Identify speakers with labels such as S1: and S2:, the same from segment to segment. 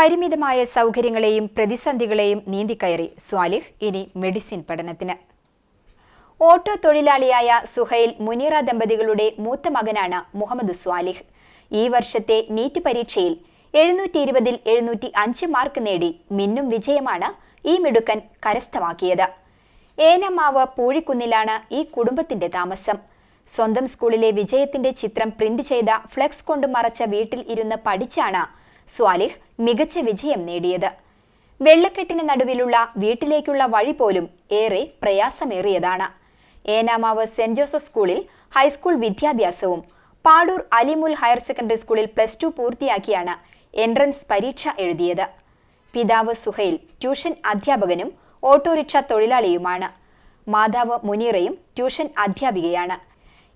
S1: പരിമിതമായ സൗകര്യങ്ങളെയും പ്രതിസന്ധികളെയും നീന്തിക്കയറി സ്വാലിഹ് ഇനി മെഡിസിൻ പഠനത്തിന്. ഓട്ടോ തൊഴിലാളിയായ സുഹൈൽ മുനീറ ദമ്പതികളുടെ മൂത്ത മകനാണ് മുഹമ്മദ് സ്വാലിഹ്. ഈ വർഷത്തെ നീറ്റ് പരീക്ഷയിൽ എഴുന്നൂറ്റി ഇരുപതിൽ എഴുന്നൂറ്റി അഞ്ച് മാർക്ക് നേടി മിന്നും വിജയമാണ് ഈ മിടുക്കൻ കരസ്ഥമാക്കിയത്. ഏനമാവ് പൂഴിക്കുന്നിലാണ് ഈ കുടുംബത്തിന്റെ താമസം. സ്വന്തം സ്കൂളിലെ വിജയത്തിന്റെ ചിത്രം പ്രിന്റ് ചെയ്ത ഫ്ലെക്സ് കൊണ്ട് മറച്ച വീട്ടിൽ ഇരുന്ന് പഠിച്ചാണ് സ്വാലിഹ് മികച്ച വിജയം നേടിയത്. വെള്ളക്കെട്ടിന് നടുവിലുള്ള വീട്ടിലേക്കുള്ള വഴി പോലും ഏറെ പ്രയാസമേറിയതാണ്. ഏനാമാവ് സെന്റ് ജോസഫ് സ്കൂളിൽ ഹൈസ്കൂൾ വിദ്യാഭ്യാസവും പാടൂർ അലിമുൽ ഹയർ സെക്കൻഡറി സ്കൂളിൽ പ്ലസ് ടു പൂർത്തിയാക്കിയാണ് എൻട്രൻസ് പരീക്ഷ എഴുതിയത്. പിതാവ് സുഹൈൽ ട്യൂഷൻ അധ്യാപകനും ഓട്ടോറിക്ഷ തൊഴിലാളിയുമാണ്. മാതാവ് മുനീറയും ട്യൂഷൻ അധ്യാപികയാണ്.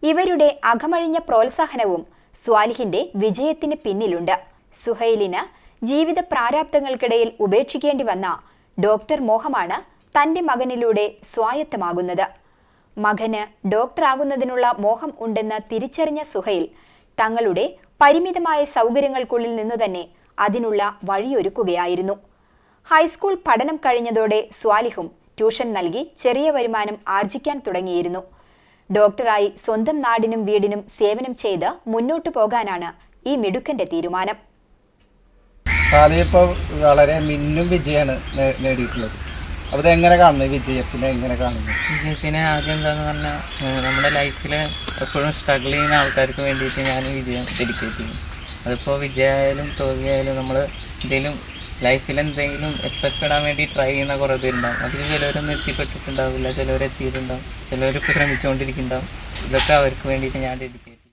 S1: ഇവരുടെ അകമഴിഞ്ഞ പ്രോത്സാഹനവും സ്വാലിഹിന്റെ വിജയത്തിന് പിന്നിലുണ്ട്. സുഹൈലിന് ജീവിത പ്രാരാബ്ദങ്ങൾക്കിടയിൽ ഉപേക്ഷിക്കേണ്ടി വന്ന ഡോക്ടർ മോഹമാണ് തന്റെ മകനിലൂടെ സ്വായത്തമാകുന്നത്. മകന് ഡോക്ടറാകുന്നതിനുള്ള മോഹം ഉണ്ടെന്ന് തിരിച്ചറിഞ്ഞ സുഹൈൽ തങ്ങളുടെ പരിമിതമായ സൗകര്യങ്ങൾക്കുള്ളിൽ നിന്നു തന്നെ അതിനുള്ള വഴിയൊരുക്കുകയായിരുന്നു. ഹൈസ്കൂൾ പഠനം കഴിഞ്ഞതോടെ സ്വാലിഹും ട്യൂഷൻ നൽകി ചെറിയ വരുമാനം ആർജിക്കാൻ തുടങ്ങിയിരുന്നു. ഡോക്ടറായി സ്വന്തം നാടിനും വീടിനും സേവനം ചെയ്ത് മുന്നോട്ടു പോകാനാണ് ഈ മിടുക്കന്റെ തീരുമാനം.
S2: സാലി ഇപ്പോൾ വളരെ മിന്നും വിജയമാണ് നേടിയിട്ടുള്ളത്. അപ്പോൾ ഇത് എങ്ങനെ കാണുന്നത് വിജയത്തിനെ? എങ്ങനെ കാണുന്നു?
S3: വിജയത്തിനെ ആദ്യം എന്താന്ന് പറഞ്ഞാൽ നമ്മുടെ ലൈഫിൽ എപ്പോഴും സ്ട്രഗിൾ ചെയ്യുന്ന ആൾക്കാർക്ക് വേണ്ടിയിട്ട് ഞാൻ വിജയം ഡെഡിക്കേറ്റ് ചെയ്യും അതിപ്പോൾ വിജയമായാലും തോൽവിയായാലും നമ്മൾ എന്തെങ്കിലും ലൈഫിൽ എന്തെങ്കിലും എത്തപ്പെടാൻ വേണ്ടി ട്രൈ ചെയ്യുന്ന കുറേ പേരുണ്ടാവും. അതിൽ ചിലവരൊന്നും എത്തിപ്പെട്ടിട്ടുണ്ടാവില്ല ചിലവർ എത്തിയിട്ടുണ്ടാവും ചിലവർ ഇപ്പോൾ ശ്രമിച്ചുകൊണ്ടിരിക്കുന്നുണ്ടാവും ഇതൊക്കെ അവർക്ക് വേണ്ടിയിട്ട് ഞാൻ ഡെഡിക്കേറ്റ്